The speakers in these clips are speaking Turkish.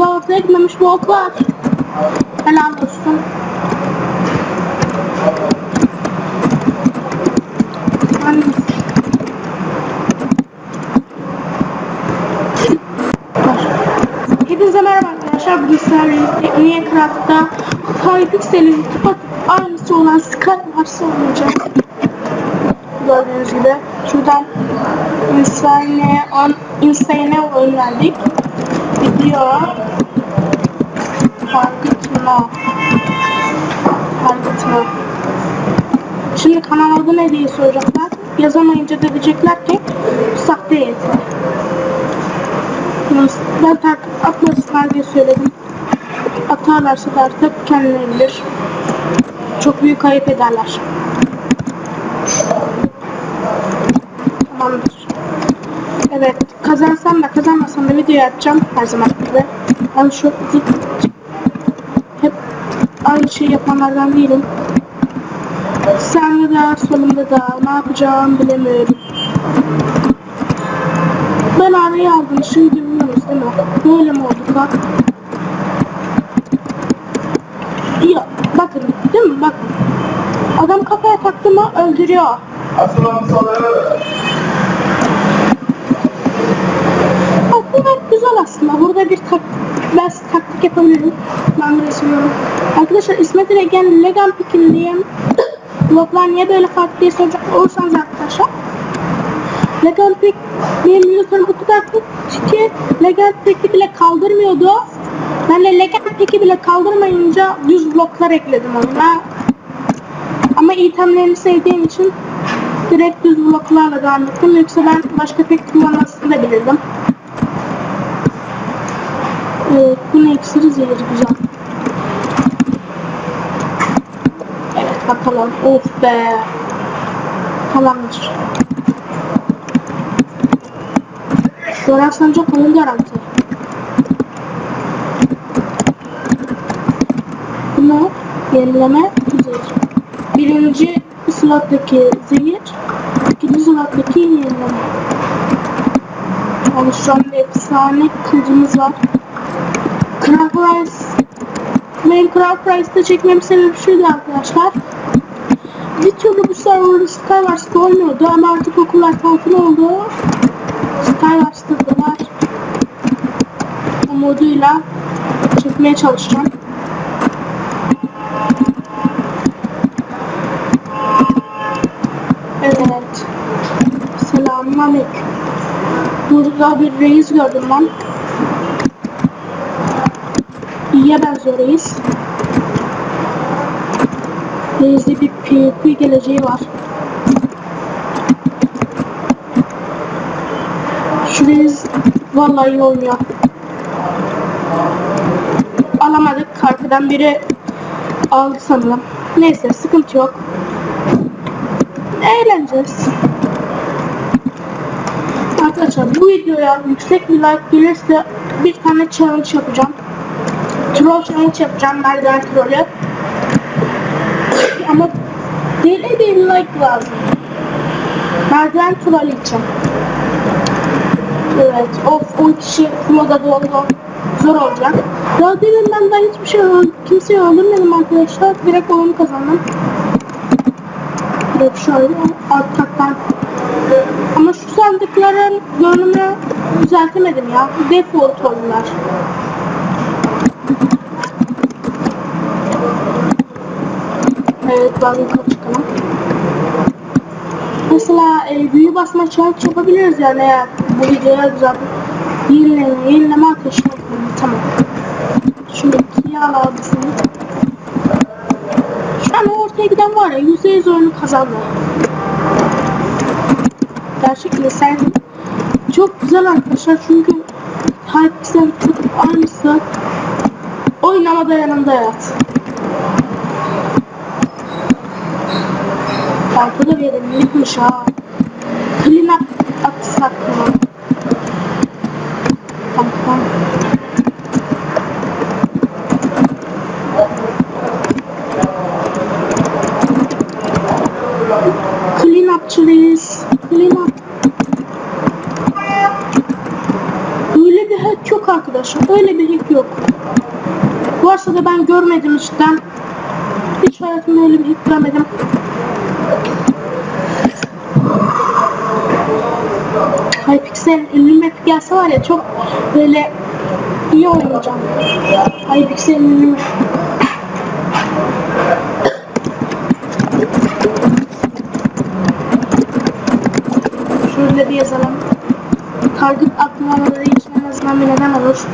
Ortaya gitmemiş ok var. Helal olsun. Hepinize merhaba arkadaşlar. Bugün sizlerle birlikte Minecraft'ta Hypixel'in tıpatıp aynısı olan Skywars'ı oynayacağız. Gördüğünüz gibi. Şuradan Insane, on, Insane oyun verdik. Video Fark etme. Şimdi kanal adı ne diye soracaklar. Yazamayınca da diyecekler ki sahte yeter. Ben takip atmasınlar diye söyledim. Atarlarsa da artık kendileri bilir. Çok büyük kayıp ederler. Tamamdır. Evet, kazansam da kazanmasam da video yapacağım her zaman gibi. Ben şu şeyi yapanlardan değilim. Sağımda da solumda da ne yapacağım bilemiyorum. Ben arayı aldım şimdi bilmiyoruz değil mi? Böyle mi oldu bak? Ya bakın değil mi bakın. Adam kafaya taktı mı öldürüyor. Aslan saları. Aslında güzel aslında. Burada bir tak ben taktik yapabilirim. Düşünüyorum. Arkadaşlar İsmet Regen Legan Pick'in diye bloklar niye böyle farklı diye soracak olursanız arkadaşlar. Legan Pick benim biliyorsunuz bu kadar kötü ki Legan Pick'i bile kaldırmıyordu. Ben de Legan Pick'i bile kaldırmayınca düz bloklar ekledim ona. Ama itemlerini sevdiğim için direkt düz bloklarla devam ettim. Yoksa ben başka pek kullanmasını da bilirdim. Evet, bu ne iksiri zehir güzel. Evet bakalım. Of be. Tamamdır. Şöyle sancak oyun garanti. Bunu yenileme zehir. Birinci slottaki zehir, ikinci slottaki yenileme. Şu anda efsane kılıcımız var. Craft Price benim Craft Price'da çekmem sebebi şuydu arkadaşlar. Bir türlü bu serverda Skywars'ta olmuyordu ama artık okullar tatil oldu. Skywars'ta da var. Umuduyla çekmeye çalışacağım. Evet. Selamünaleyküm. Burada bir reis gördüm ben. İyiye benziyor reis. Reis'de bir PvP geleceği var. Şu reis vallahi iyi oynuyor. Alamadık. Arkadan biri aldı sanırım. Neyse sıkıntı yok. Eğleneceğiz. Arkadaşlar bu videoya yüksek bir like gelirse bir tane challenge yapacağım. Troll challenge yapacağım merdiven trolü. Ama deli bir like lazım. Merdiven troll için. Evet, of 10 kişi moda doldu. Zor olacak. Daha demin ben daha hiçbir şey kimseyi öldürmedim arkadaşlar. Direkt oyunu kazandım. Direkt şöyle alt kattan. Ama şu sandıkların görünümü düzeltemedim ya. Default oldular. Yukarı çıkalım. Mesela e, büyü basma challenge yapabiliriz yani eğer bu videoya güzel bir yenileme, yenileme ateşi yapalım. Tamam. Şunu ikiye al abisini. Şu an ortaya giden var ya %100 oyunu kazandı. Gerçekten sen çok güzel arkadaşlar çünkü Hypixel aynısı oynamada yanında yat. Arkada bir yerim yıkmış ha. Clean up atsak mı? Tamam tamam. Clean up please. Clean up. Öyle bir hack yok arkadaşlar. Öyle bir hack yok. Varsa da ben görmedim işte. Hiç hayatımda öyle bir hack görmedim. Hypixel'in ünlü map gelse var ya çok böyle iyi oynayacağım. Hypixel'in ünlü map. Şöyle bir yazalım. Target atlamaları için en azından bir neden olur.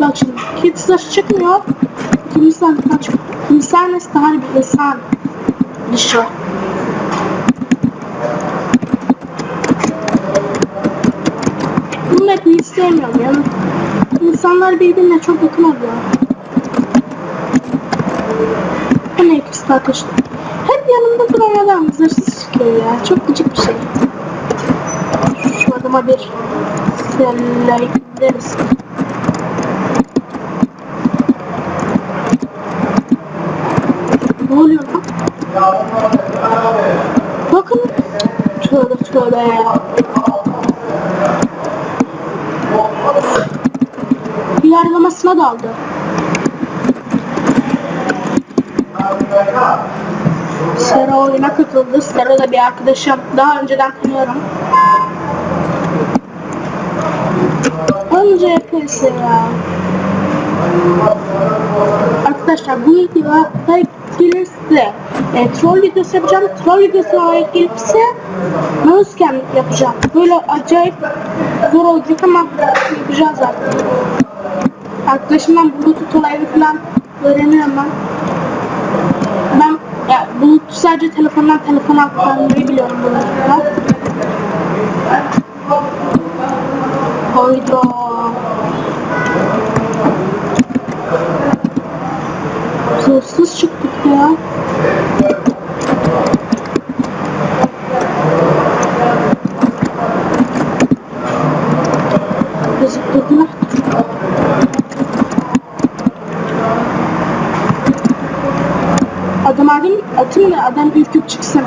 Bak şimdi kit slash çıkmıyor. Kimisen kaç? Kimisen istihar bir insan. Dışı. Bu map'i ya. İnsanlar birbirine çok yakın oluyor. Ne ikisi arkadaşlar? Hep yanımda duran adam zırsız çıkıyor ya. Çok gıcık bir şey. Şu adama bir like deriz. Ne oluyor lan? Bakın. Tövbe tövbe ya. Bir daldı. Sera oyuna katıldı. Sera da bir arkadaşım. Daha önceden tanıyorum. Önce yapıyorsun ya. Arkadaşlar bu videoya like gelirse e, troll videosu yapacağım. Troll videosu like gelirse mousecam yapacağım. Böyle acayip zor olacak ama yapacağız artık. Arkadaşımdan bluetooth olayını falan öğreniyorum ben. Ben ya bluetooth sadece telefondan telefona aktarmayı biliyorum bunları. Hayda. Hırsız çıktık ya. Yazık dokunak. Adam atın da adam ürküp çıksın.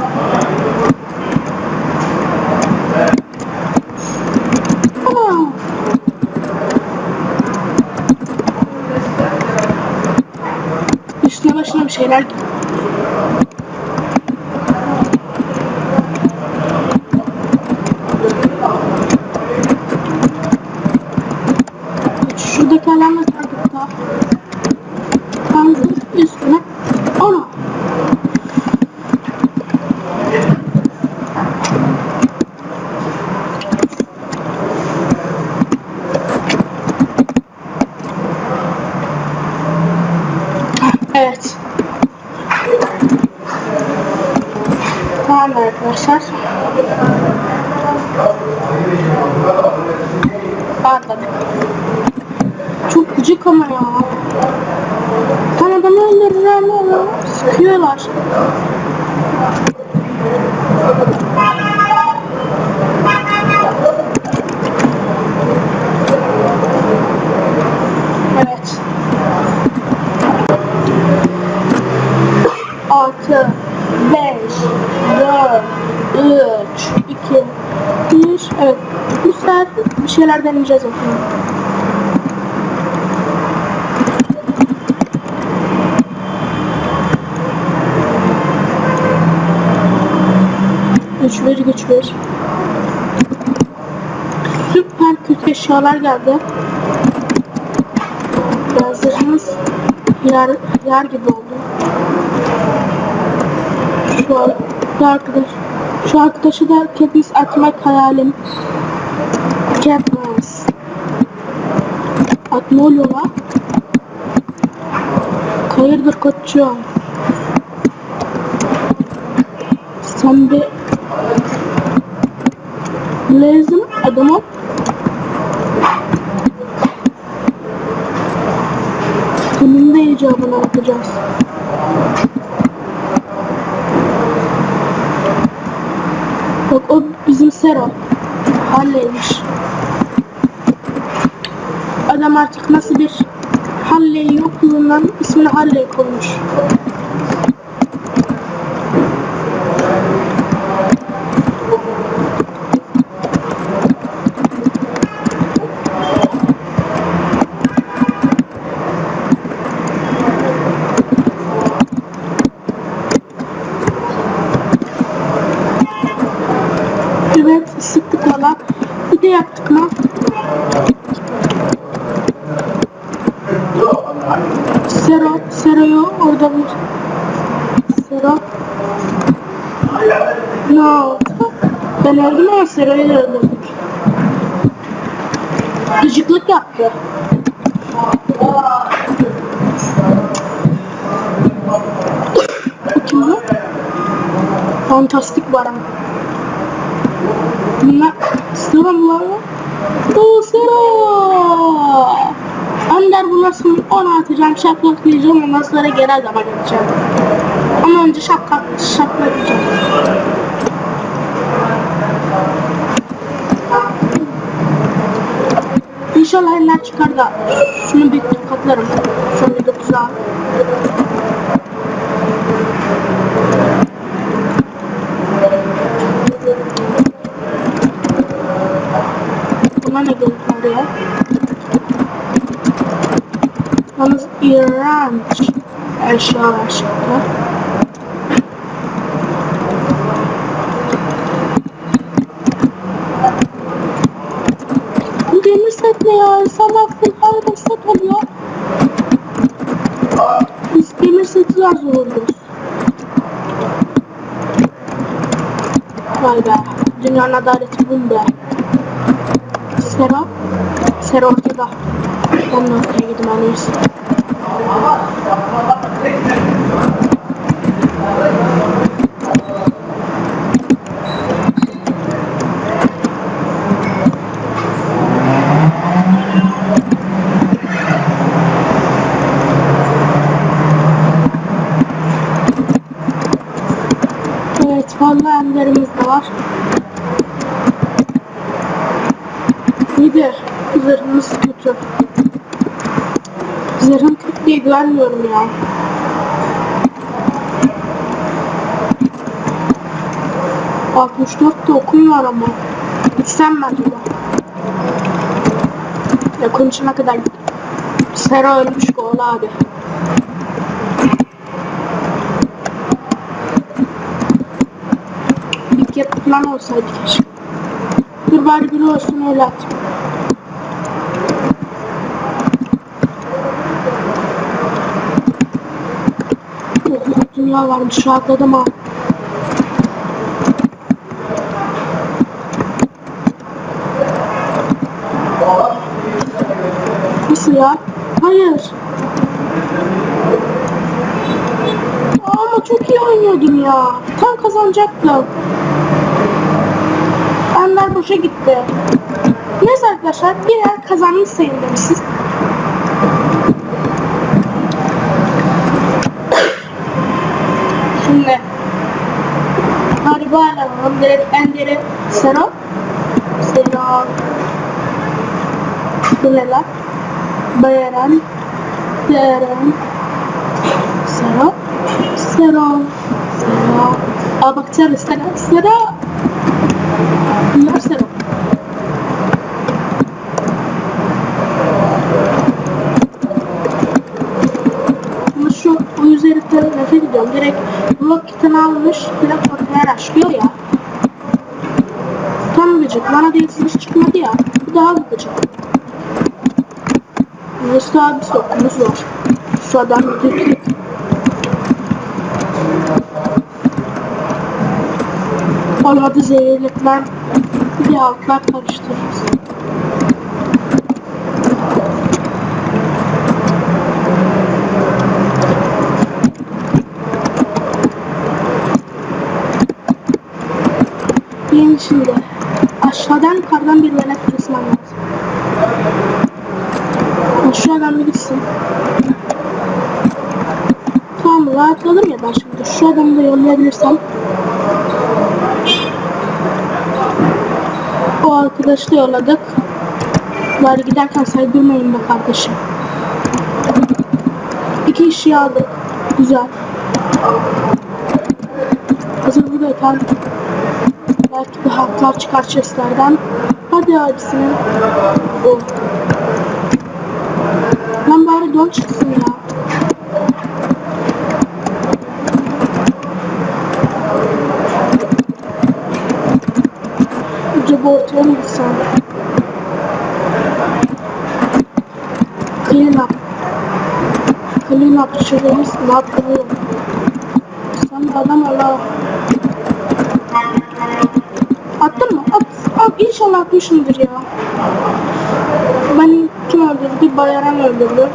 Üstüne başına bir şeyler giy. Şuradaki alanla takipte. Tam üstüne. Ana. Evet. Tamam arkadaşlar. Pardon. Çok gıcık ama ya. Tam adamı öldürürler mi onu? Sıkıyorlar. Evet. Altı, beş, dört, üç, iki, bir. Evet. Bu sefer deneyeceğiz bakalım. Güç bir, güç bir. Süper kötü eşyalar geldi. Yazlarımız yer, yer gibi oldu. Şu an arkadaş şu arkadaşı da Katniss atmak hayalim. At ne oluyor lan? Hayırdır koçum? Sen bir lazım adama bunun da icabına bakacağız. Bak o bizim Sero. Halleymiş adam artık nasıl bir Halley yokluğundan ismini Halley koymuş. Evet, sıktık valla. Bir de yaptık mı? Sero. Ne oldu? Ben öldüm ama Sero'yu da öldürdük. Gıcıklık yaptı. Kim bu? Fantastik Baran. Bunlar Sera mı? Bu Sera! Önder bulasın onu atacağım şaplaklayacağım ondan sonra geri adama gideceğim. Ama önce şapka şaplayacağım. İnşallah eller çıkar da şunu bir katlarım. Bir de tuzağa. Buna ne geldi ya? Yalnız iğrenç eşyalar çıktı. Bu demir set ne ya? Sabah full havada set oluyor. Biz demir seti lazım oluyoruz. Vay be. Dünyanın adaleti bunda. Sera. Sera ortada. Ben de ortaya gitmeliyiz. Evet, enderimiz de var. İyi de zırhımız kötü. Zırhım kötü diye güvenmiyorum ya. Altmış dört de okum var ama. Gitsem mi acaba? Ya konuşana kadar Sera ölmüş Goğlu abi. Kere plan olsaydı keşke. Dur bari biri olsun öyle at. Dünya varmış rahatladım ha. Nasıl ya? Hayır. Ama çok iyi oynuyordum ya. Tam kazanacaktım. Anlar boşa gitti. Neyse arkadaşlar birer kazanmış sayılır siz. Şimdi Harbi Sero. Bu ne lan? Bayaran. Bayaran. Sero. Sero. Sero. Aa bakacağım Sero. Sero. Bunlar Sero. Ama şu o üzerinden nefret ediyorum. Direkt blok kitini almış, direkt ortaya raşlıyor ya. Gıcık. Bana değilsiniz çıkmadı ya. Bu daha bir gıcık. Neyse abi sokumuz var. Şu adam gıcık. Olmadı zehirlikler. Bir de altlar karıştırırız. Şimdi aşağıdan yukarıdan birilerine kısmam lazım. Aşağıdan bir gitsin. Tamam rahatladım ya ben şimdi. Şu da yollayabilirsem. O arkadaşı da yolladık. Bari giderken saydırmayın be kardeşim. İki işi aldık. Güzel. Hazır buradayken belki de haklar çıkar chestlerden. Hadi abisine. O. Lan bari don çıksın ya. Acaba ortaya mı gitsem? Clean up. Clean up düşürüyoruz. Ne yapıyor? Sen adam Allah. İnşallah atmışımdır ya. Ben kim öldürdü? Bayaran öldürdü.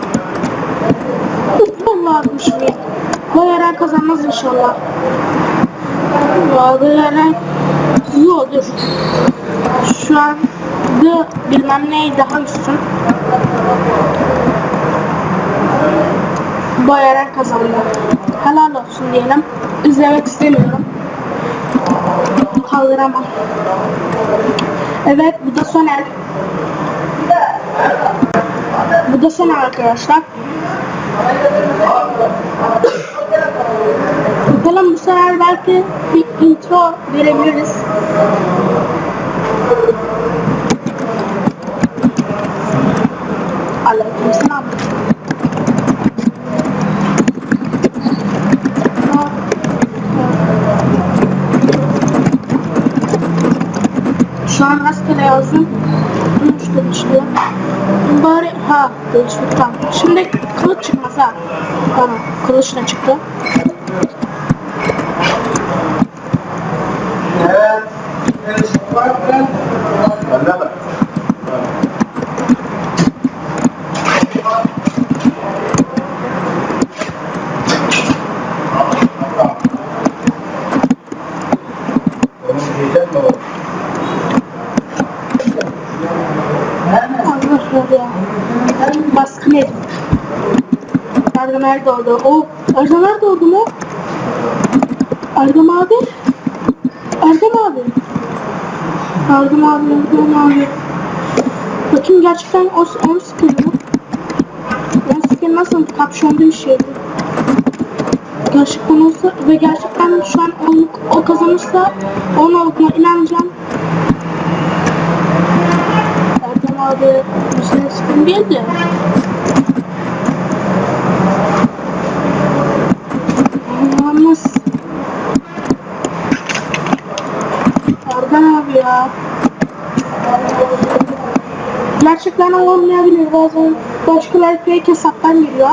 Vallahi atmışım ya. Bayaran kazanmaz inşallah. Ya Bayaran Yo dur. Şu an the bilmem daha üstün. Bayaran kazandı. Helal olsun diyelim. İzlemek istemiyorum. Kaldıramam. Evet bu da son el. Bu da son arkadaşlar. Bakalım bu sefer belki bir intro verebiliriz. Şu an rastgele yazdım. Üç kılıçlı. Bari ha kılıçlı tamam. Şimdi kılıç çıkmaz ha. Tamam kılıç da çıktı. Evet. Bende mi? Onu diyecek mi o? Allah ya. Baskın edin. Erdem nerede oldu? O Erdem nerede oldu mu? Erdem abi. Erdem abi. Erdem abi, Erdem abi. Bakayım gerçekten o, onu sıkıyor mu? Ben sıkıyor nasıl kapşonlu bir şeydi. Gerçekten olsa ve gerçekten şu an o, o kazanırsa onun olduğuna inanacağım. Erdem abi bir de. Yalnız Erdem abi ya. Gerçekten olmayabilir bazen. Başkaları fake hesaptan giriyor.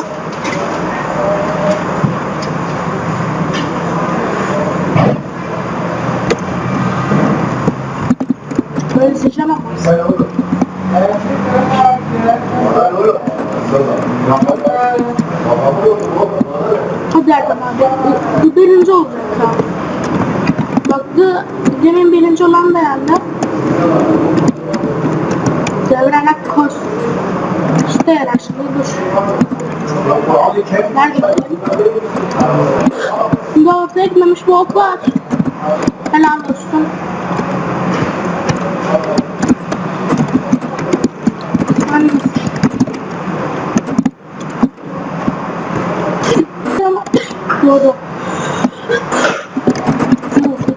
Böyle izleyeceğim ama. Sen oğlum. Sen oğlum. Hadi Erdem abi. Bu, birinci olacak ya. Bak bu demin birinci olan da yendi. Devrene koş. İşte yarar şimdi dur. Nerede? Ortaya gitmemiş bu ok var. Helal olsun. Anne. Tamam. Doğru.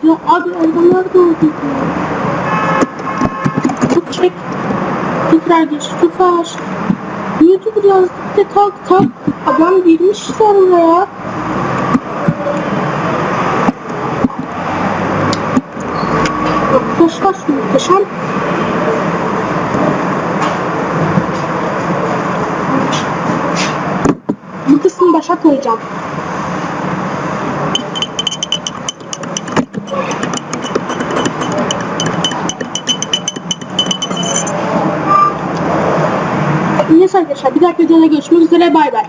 Ya abi adamlar doğdu. Çok çek. Tekrar geç. Süper. YouTuber yazdık da kalk kalk. Adam girmiş sonra ya. Muhteşem muhteşem. Bu kısmı başa koyacağım. Bir dahaki videoda görüşmek üzere bay bay.